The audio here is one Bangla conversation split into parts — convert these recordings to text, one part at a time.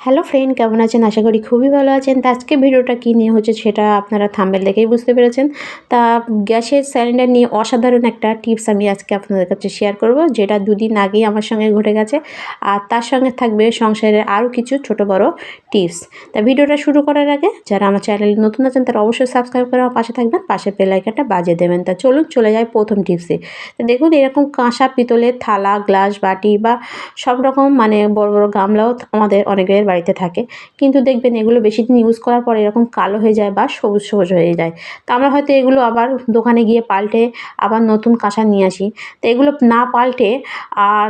হ্যালো ফ্রেন্ড, কেমন আছেন? আশা করি খুবই ভালো আছেন। তা আজকে ভিডিওটা কী নিয়ে হচ্ছে সেটা আপনারা থাম্বেল দেখেই বুঝতে পেরেছেন। তা গ্যাসের সিলিন্ডার নিয়ে অসাধারণ একটা টিপস আমি আজকে আপনাদের কাছে শেয়ার করব, যেটা দুদিন আগেই আমার সঙ্গে ঘটে গেছে। আর তার সঙ্গে থাকবে সংসারের আরও কিছু ছোট বড় টিপস তা ভিডিওটা শুরু করার আগে যারা আমার চ্যানেলে নতুন আছেন, তারা অবশ্যই সাবস্ক্রাইব করে আমার পাশে থাকবেন, পাশে বেলাইকাটা বাজিয়ে দেবেন। তা চলুন চলে যায় প্রথম টিপসে তা দেখুন, এরকম কাঁসা, পিতলের থালা গ্লাস বাটি বা সব রকম মানে বড় বড় গামলাও আমাদের অনেকের বাড়িতে থাকে। কিন্তু দেখবেন এগুলো বেশি দিন ইউজ করার পর এরকম কালো হয়ে যায় বা সবুজ সবুজ হয়ে যায়। তো আমরা হয়তো এগুলো আবার দোকানে গিয়ে পাল্টে আবার নতুন কাঁচা নিয়ে আসি। তো এগুলো না পাল্টে আর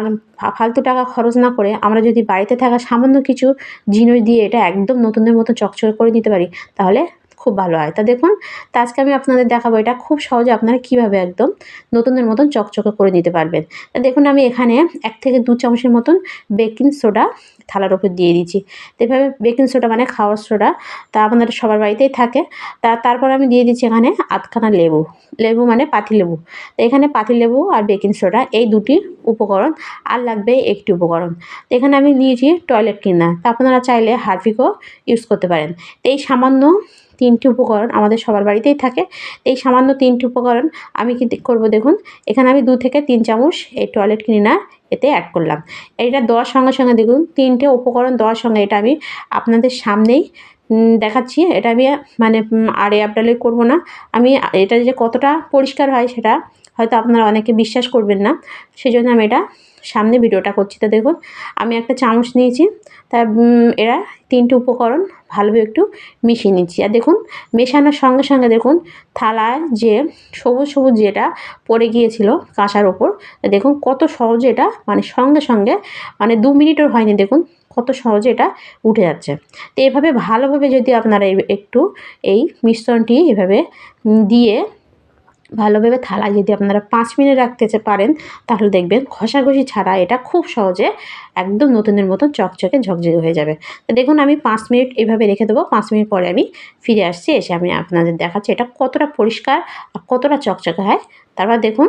ফালতু টাকা খরচ না করে আমরা যদি বাড়িতে থাকা সামান্য কিছু জিনিস দিয়ে এটা একদম নতুনের মতো চকচক করে দিতে পারি, তাহলে খুব ভালো হয়। তা দেখুন, তা আজকে আমি আপনাদের দেখাবো এটা খুব সহজে আপনারা কীভাবে একদম নতুনের মতন চকচকে করে নিতে পারবেন। তা দেখুন, আমি এখানে এক থেকে দু চামচের মতন বেকিং সোডা থালার ওপর দিয়ে দিচ্ছি এভাবে বেকিং সোডা মানে খাওয়ার সোডা, তা আপনাদের সবার বাড়িতেই থাকে। তা তারপর আমি দিয়ে দিচ্ছি এখানে আধখানা লেবু। লেবু মানে পাতি লেবু। তো এখানে পাতি লেবু আর বেকিং সোডা এই দুটি উপকরণ আর লাগবে একটি উপকরণ। তো এখানে আমি নিয়েছি টয়লেট ক্লিনার। তা আপনারা চাইলে হারফিকও ইউজ করতে পারেন। এই সামান্য তিনটি উপকরণ আমাদের সবার বাড়িতেই থাকে। এই সামান্য তিনটি উপকরণ আমি কি করব দেখুন, এখানে আমি দু থেকে তিন চামচ এই টয়লেট ক্লিনার এতে অ্যাড করলাম। এটা দেওয়ার সঙ্গে সঙ্গে দেখুন, তিনটে উপকরণ দেওয়ার সঙ্গে এটা আমি আপনাদের সামনেই দেখাচ্ছি। এটা আমি মানে আরে আপডালে করব না। আমি এটা যে কতটা পরিষ্কার হয় সেটা হয়তো আপনারা অনেকে বিশ্বাস করবেন না। সেই জন্য আমি এটা সামনে ভিডিওটা করছি, তো দেখুন। আমি একটা চামচ নিয়েছি, তা এরা তিনটে উপকরণ ভালোভাবে একটু মিশিয়ে নিচ্ছি। আর দেখুন, মেশানোর সঙ্গে সঙ্গে দেখুন থালায় যে সবুজ সবুজ যেটা পড়ে গিয়েছিল কাঁচার ওপর দেখুন কত সহজে এটা মানে সঙ্গে সঙ্গে মানে দু মিনিটও হয়নি দেখুন, কত সহজে এটা উঠে যাচ্ছে। তো এভাবে ভালোভাবে যদি আপনারা একটু এই মিশ্রণটি এভাবে দিয়ে ভালোভাবে থালায় যদি আপনারা পাঁচ মিনিট রাখতে পারেন, তাহলে দেখবেন ঘষাঘষি ছাড়া এটা খুব সহজে একদম নতুনের মতো চকচকে ঝকঝকে হয়ে যাবে। দেখুন আমি পাঁচ মিনিট এভাবে রেখে দেবো, পাঁচ মিনিট পরে আমি ফিরে আসছি, এসে আমি আপনাদের দেখাচ্ছি এটা কতটা পরিষ্কার আর কতটা চকচকে হয়। তারপর দেখুন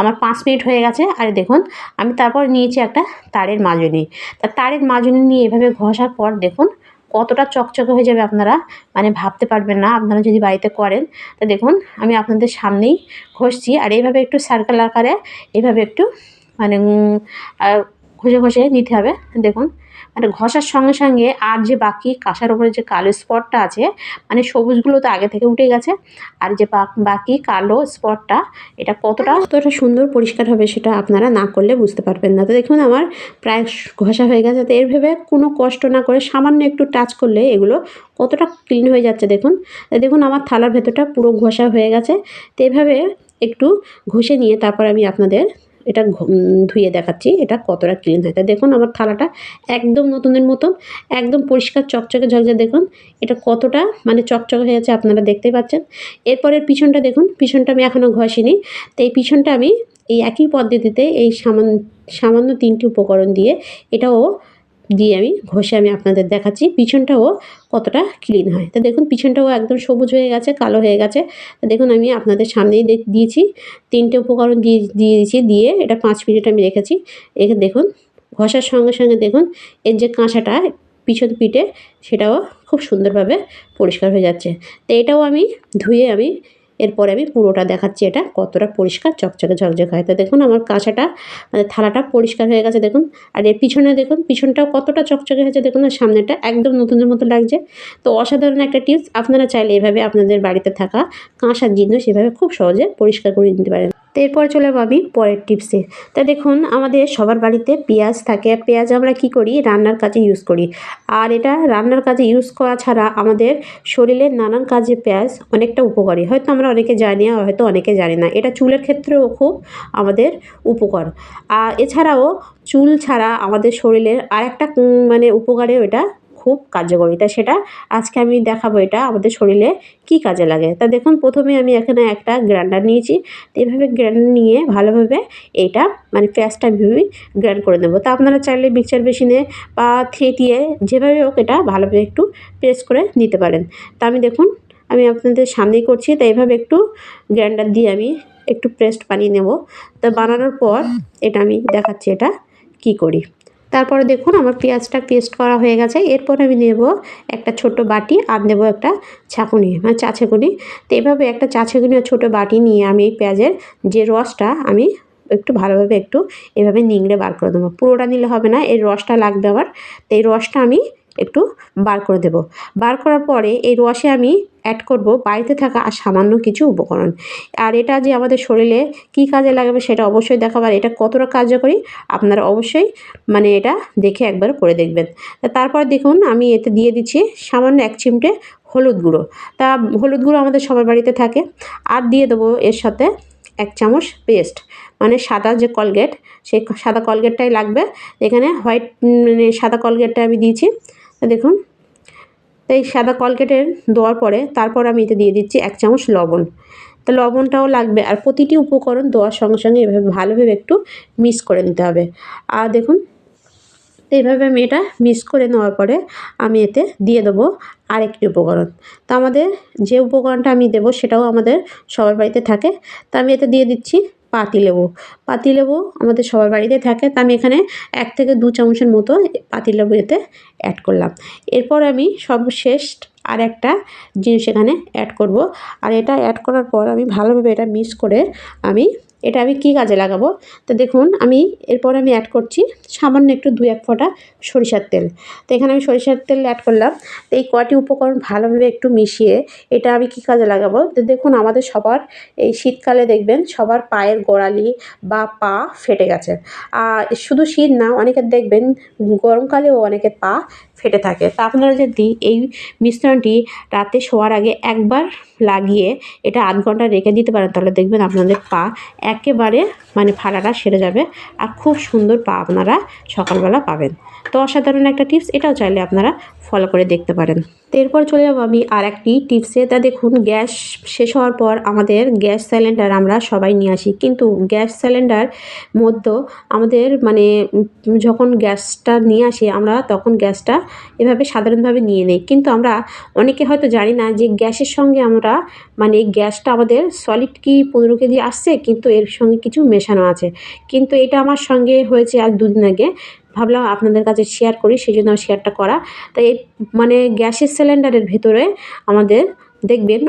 আমার পাঁচ মিনিট হয়ে গেছে, আর দেখুন আমি তারপর নিয়েছি একটা তারের মাজনি। তা তারের মাজনি নিয়ে এভাবে ঘষার পর দেখুন কতটা চকচকে হয়ে যাবে আপনারা মানে ভাবতে পারবেন না, আপনারা যদি বাড়িতে করেন। তা দেখুন, আমি আপনাদের সামনেই ঘষছি, আর এইভাবে একটু সার্কেল আকারে, এইভাবে একটু মানে ঘষে ঘষে নিতে হবে। দেখুন মানে ঘষার সঙ্গে সঙ্গে আর যে বাকি কাঁসার উপরে যে কালো স্পটটা আছে মানে সবুজগুলো তো আগে থেকে উঠে গেছে, আর যে বাকি কালো স্পটটা, এটা কতটা কতটা সুন্দর পরিষ্কার হবে সেটা আপনারা না করলে বুঝতে পারবেন না। তো দেখুন আমার প্রায় ঘষা হয়ে গেছে, তো এর ভেবে কোনো কষ্ট না করে সামান্য একটু টাচ করলে এগুলো কতটা ক্লিন হয়ে যাচ্ছে দেখুন। দেখুন আমার থালার ভেতরটা পুরো ঘষা হয়ে গেছে, তো এভাবে একটু ঘষে নিয়ে তারপর আমি আপনাদের এটা ধুয়ে দেখাচ্ছি, এটা কতটা ক্লিন হয়। তা দেখুন আমার থালাটা একদম নতুনের মতন, একদম পরিষ্কার চকচকে ঝকঝকে দেখুন, এটা কতটা মানে চকচকে হয়ে আছে আপনারা দেখতে পাচ্ছেন। এরপরের পিছনটা দেখুন, পিছনটা আমি এখনও ঘষিনি। তো এই পিছনটা আমি এই একই পদ্ধতিতে এই সামান, সামান্য তিনটি উপকরণ দিয়ে এটাও দিয়ে আমি ঘষে আমি আপনাদের দেখাচ্ছি, পিছনটাও কতটা ক্লিন হয়। তো দেখুন, পিছনটাও একদম সবুজ হয়ে গেছে, কালো হয়ে গেছে। তো দেখুন, আমি আপনাদের সামনেই দিয়েছি, তিনটে উপকরণ দিয়ে দিয়ে দিয়েছি, দিয়ে এটা পাঁচ মিনিট আমি রেখেছি। এখানে দেখুন, ঘষার সঙ্গে সঙ্গে দেখুন, এর যে কাঁচাটা পিছন পিঠে, সেটাও খুব সুন্দরভাবে পরিষ্কার হয়ে যাচ্ছে। তো এটাও আমি ধুয়ে আমি এরপরে আমি পুরোটা দেখাচ্ছি এটা কতটা পরিষ্কার, চকচকে, ঝকঝকে হয়। তো দেখুন আমার কাঁচাটা মানে থালাটা পরিষ্কার হয়ে গেছে দেখুন। আর এর পিছনে দেখুন, পিছনটাও কতটা চকচকে হয়েছে দেখুন আর সামনেটা একদম নতুনের মতো লাগছে। তো অসাধারণ একটা টিপস, আপনারা চাইলে এভাবে আপনাদের বাড়িতে থাকা কাঁসার জিনিস এভাবে খুব সহজে পরিষ্কার করে নিতে পারেন। এরপর চলে আমি পরের টিপসে। তা দেখুন, আমাদের সবার বাড়িতে পেঁয়াজ থাকে। আর পেঁয়াজ আমরা কি করি? রান্নার কাজে ইউজ করি। আর এটা রান্নার কাজে ইউজ করা ছাড়া আমাদের শরীরের নানান কাজে পেঁয়াজ অনেকটা উপকারী। হয়তো আমরা অনেকে জানি, আর হয়তো অনেকে জানি না। এটা চুলের ক্ষেত্রেও খুব আমাদের উপকার। আর এছাড়াও চুল ছাড়া আমাদের শরীরের আর একটা মানে উপকারেও এটা খুব কার্যকরী। তা সেটা আজকে আমি দেখাবো এটা আমাদের শরীরে কি কাজে লাগে। তা দেখুন, প্রথমে আমি এখানে একটা গ্রাইন্ডার নিয়েছি। তো এইভাবে গ্রাইন্ডার নিয়ে ভালোভাবে এটা মানে পেঁয়াজটা ভেবে গ্রাইন্ড করে নেব। তা আপনারা চাইলে মিক্সচার মেশিনে বা থেটিয়ে যেভাবে হোক এটা ভালোভাবে একটু প্রেস করে নিতে পারেন। তা আমি দেখুন, আমি আপনাদের সামনেই করছি। তো এভাবে একটু গ্রাইন্ডার দিয়ে আমি একটু পেস্ট বানিয়ে নেব। তা বানানোর পর এটা আমি দেখাচ্ছি এটা কি করি। তারপরে দেখুন আমার পেঁয়াজটা পেস্ট করা হয়ে গেছে। এরপর আমি নেব একটা ছোট বাটি, আর নেব একটা ছাঁকুনি মানে চা ছাঁকুনি। তো এভাবে একটা চা ছাঁকুনি আর ছোটো বাটি নিয়ে আমি এই পেঁয়াজের যে রসটা, আমি একটু ভালোভাবে একটু এভাবে নিংড়ে বার করে দেবো পুরোটা নিলে হবে না এর রসটা লাগবে আবার। তো এই রসটা আমি একটু বার করে দেব। বার করার পরে এই রসে আমি অ্যাড করব বাড়িতে থাকা আর সামান্য কিছু উপকরণ। আর এটা যে আমাদের শরীরে কী কাজে লাগাবে সেটা অবশ্যই দেখাবার এটা কতটা কার্যকরী আপনারা অবশ্যই মানে এটা দেখে একবার করে দেখবেন। তারপর দেখুন আমি এতে দিয়ে দিচ্ছি সামান্য এক চিমটে হলুদ গুঁড়ো। তা হলুদ গুঁড়ো আমাদের সবার বাড়িতে থাকে। আর দিয়ে দেবো এর সাথে এক চামচ পেস্ট। মানে সাদা যে কলগেট, সেই সাদা কলগেটটাই লাগবে। এখানে হোয়াইট মানে সাদা কলগেটটা আমি দিয়েছি। দেখুন, এই সাদা কলগেটের দেওয়ার পরে তারপর আমি এতে দিয়ে দিচ্ছি এক চামচ লবণ। তো লবণটাও লাগবে আর প্রতিটি উপকরণ দেওয়ার সঙ্গে সঙ্গে এভাবে ভালোভাবে একটু মিক্স করে নিতে হবে। আর দেখুন, এইভাবে আমি এটা মিক্স করে নেওয়ার পরে আমি এতে দিয়ে দেবো আরেকটি উপকরণ। তো আমাদের যে উপকরণটা আমি দেবো সেটাও আমাদের সবার বাড়িতে থাকে। তা আমি এতে দিয়ে দিচ্ছি পাতিলেবু পাতিলেবু আমাদের সবার বাড়িতে থাকে, তা আমি এখানে এক থেকে দু চামচের মতো পাতিলেবু এতে অ্যাড করলাম। এরপর আমি সর্বশেষ আর একটা জিনিস এখানে অ্যাড করব। আর এটা অ্যাড করার পর আমি ভালোভাবে এটা মিক্স করে আমি এটা আমি কী কাজে লাগাবো? তো দেখুন, আমি এরপর আমি অ্যাড করছি সামান্য একটু দু এক ফোঁটা সরিষার তেল। তো এখানে আমি সরিষার তেল অ্যাড করলাম। তো এই কটি উপকরণ ভালোভাবে একটু মিশিয়ে এটা আমি কী কাজে লাগাবো? তো দেখুন, আমাদের সবার এই শীতকালে দেখবেন, সবার পায়ের গোড়ালি বা পা ফেটে গেছে। আর শুধু শীত না অনেকের দেখবেন গরমকালেও অনেকের পা ফেটে থাকে। তা আপনারা যদি এই মিশ্রণটি রাতে শোয়ার আগে একবার লাগিয়ে এটা আধ ঘণ্টা রেখে দিতে পারেন, তাহলে দেখবেন আপনাদের পা একেবারে মানে ফাড়াটা সেরে যাবে। আর খুব সুন্দর পা আপনারা সকালবেলা পাবেন। তো অসাধারণ একটা টিপস এটাও চাইলে আপনারা ফলো করে দেখতে পারেন। এরপর চলে যাব আমি আর একটি টিপসে তা দেখুন, গ্যাস শেষ হওয়ার পর আমাদের গ্যাস সিলিন্ডার আমরা সবাই নিয়ে আসি। কিন্তু গ্যাস সিলিন্ডার মধ্যে আমাদের মানে যখন গ্যাসটা নিয়ে আসি, আমরা তখন গ্যাসটা এভাবে সাধারণভাবে নিয়ে নেই। কিন্তু আমরা অনেকে হয়তো জানি না যে গ্যাসের সঙ্গে আমরা মানে গ্যাসটা আমাদের সলিড কি পনেরো কেজি আসছে, কিন্তু এর সঙ্গে কিছু মেশানো আছে। কিন্তু এটা আমার সঙ্গে হয়েছে আজ দুদিন আগে। ভাবলাম আপনাদের কাছে শেয়ার করি সেই জন্য শেয়ারটা করা। তাই এই মানে গ্যাসের সিলিন্ডারের ভেতরে আমাদের দেখবেন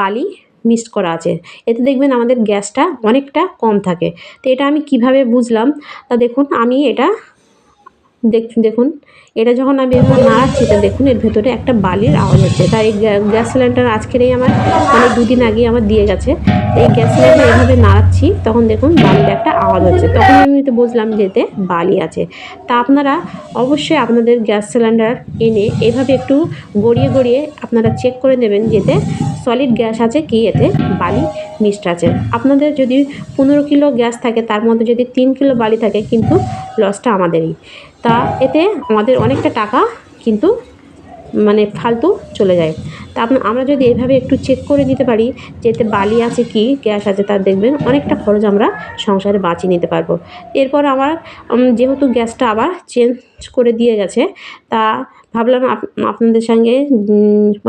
বালি মিক্সড করা আছে। এতে দেখবেন আমাদের গ্যাসটা অনেকটা কম থাকে। তো এটা আমি কীভাবে বুঝলাম? তা দেখুন, আমি এটা দেখুন, এটা যখন আমি এভাবে নাড়াচ্ছি তা দেখুন, এর ভেতরে একটা বালির আওয়াজ হচ্ছে। তাই এই গ্যাস সিলিন্ডার আজকেরই আমার মানে দুদিন আগে আমার দিয়ে গেছে। এই গ্যাস সিলিন্ডার এভাবে নাড়াচ্ছি, তখন দেখুন বালির একটা আওয়াজ হচ্ছে। তখন আমি তো বুঝলাম যে এতে বালি আছে। তা আপনারা অবশ্যই আপনাদের গ্যাস সিলিন্ডার এনে এভাবে একটু গড়িয়ে গড়িয়ে আপনারা চেক করে নেবেন যেতে সলিড গ্যাস আছে কি, এতে বালি মিক্সড আছে। আপনাদের যদি পনেরো কিলো গ্যাস থাকে, তার মধ্যে যদি তিন কিলো বালি থাকে, কিন্তু লসটা আমাদেরই। তা এতে আমাদের অনেকটা টাকা কিন্তু মানে ফালতু চলে যায়। তা আমরা যদি এভাবে একটু চেক করে নিতে পারি যে এতে বালি আছে কি, গ্যাস আছে তার দেখবেন অনেকটা খরচ আমরা সংসারে বাঁচিয়ে নিতে পারব। এরপর আমার যেহেতু গ্যাসটা আবার চেঞ্জ করে দিয়ে গেছে, তা ভাবলাম আপনাদের সঙ্গে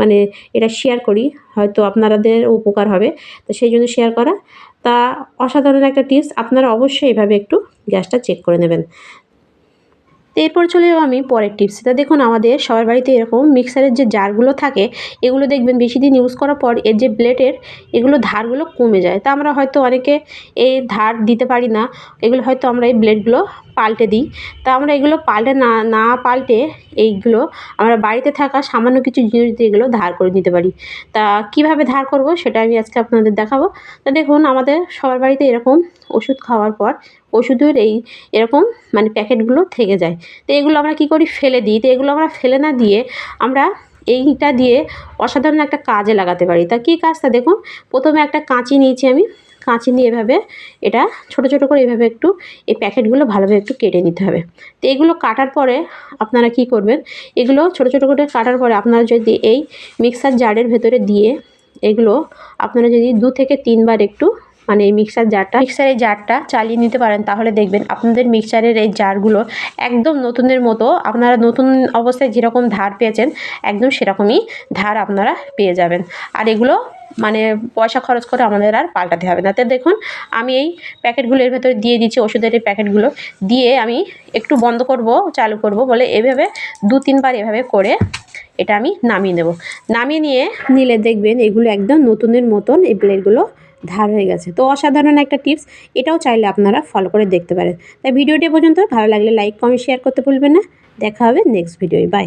মানে এটা শেয়ার করি, হয়তো আপনাদের উপকার হবে, তো সেই জন্য শেয়ার করা। তা অসাধারণ একটা টিপস আপনারা অবশ্যই এভাবে একটু গ্যাসটা চেক করে নেবেন। তো এরপর চলে যাব আমি পরের টিপস তা দেখুন, আমাদের সবার বাড়িতে এরকম মিক্সারের যে জারগুলো থাকে, এগুলো দেখবেন বেশি দিন ইউজ করার পর এর যে ব্লেডের এগুলো ধারগুলো কমে যায়। তা আমরা হয়তো অনেকে এই ধার দিতে পারি না, এগুলো হয়তো আমরা এই ব্লেডগুলো পাল্টে দিই। তা আমরা এগুলো পাল্টে না না পাল্টে এইগুলো আমরা বাড়িতে থাকা সামান্য কিছু জিনিস দিয়ে এগুলো ধার করে নিতে পারি। তা কীভাবে ধার করব সেটা আমি আজকে আপনাদের দেখাবো। তা দেখুন, আমাদের সবার বাড়িতে এরকম ওষুধ খাওয়ার পর ওষুধের এই এরকম মানে প্যাকেটগুলো থেকে যায়। তো এগুলো আমরা কী করি? ফেলে দিই। তো এগুলো আমরা ফেলে না দিয়ে আমরা এইটা দিয়ে অসাধারণ একটা কাজে লাগাতে পারি। তা কী কাজটা দেখুন, প্রথমে একটা কাঁচি নিয়েছি আমি। কাঁচি নিয়ে এভাবে এটা ছোট ছোট করে এভাবে একটু এই প্যাকেটগুলো ভালোভাবে একটু কেটে নিতে হবে। তো এগুলো কাটার পরে আপনারা কি করবেন? এগুলো ছোট ছোট করে কাটার পরে আপনারা যদি এই মিক্সার জারের ভেতরে দিয়ে এগুলো আপনারা যদি দু থেকে তিনবার একটু মানে এই মিক্সার জারটা মিক্সারের জারটা চালিয়ে নিতে পারেন, তাহলে দেখবেন আপনাদের মিক্সারের এই জারগুলো একদম নতুনের মতো, আপনারা নতুন অবস্থায় যেরকম ধার পেয়েছেন, একদম সেরকমই ধার আপনারা পেয়ে যাবেন। আর এগুলো মানে পয়সা খরচ করে আমাদের আর পাল্টাতে হবে না। তো দেখুন, আমি এই প্যাকেটগুলো এর ভেতরে দিয়ে দিচ্ছি, ওষুধের এই প্যাকেটগুলো দিয়ে আমি একটু বন্ধ করব, চালু করব বলে এভাবে দু তিনবার এভাবে করে এটা আমি নামিয়ে নেব। নামিয়ে নিয়ে নিলে দেখবেন এগুলো একদম নতুনের মতন এই ব্লেডগুলো ধার হয়ে গেছে। তো অসাধারণ একটা টিপস এটাও চাইলে আপনারা ফলো করে দেখতে পারেন। তাই ভিডিওটি পর্যন্ত, ভালো লাগলে লাইক কমেন্ট শেয়ার করতে ভুলবেন না। দেখা হবে নেক্সট ভিডিওয় বাই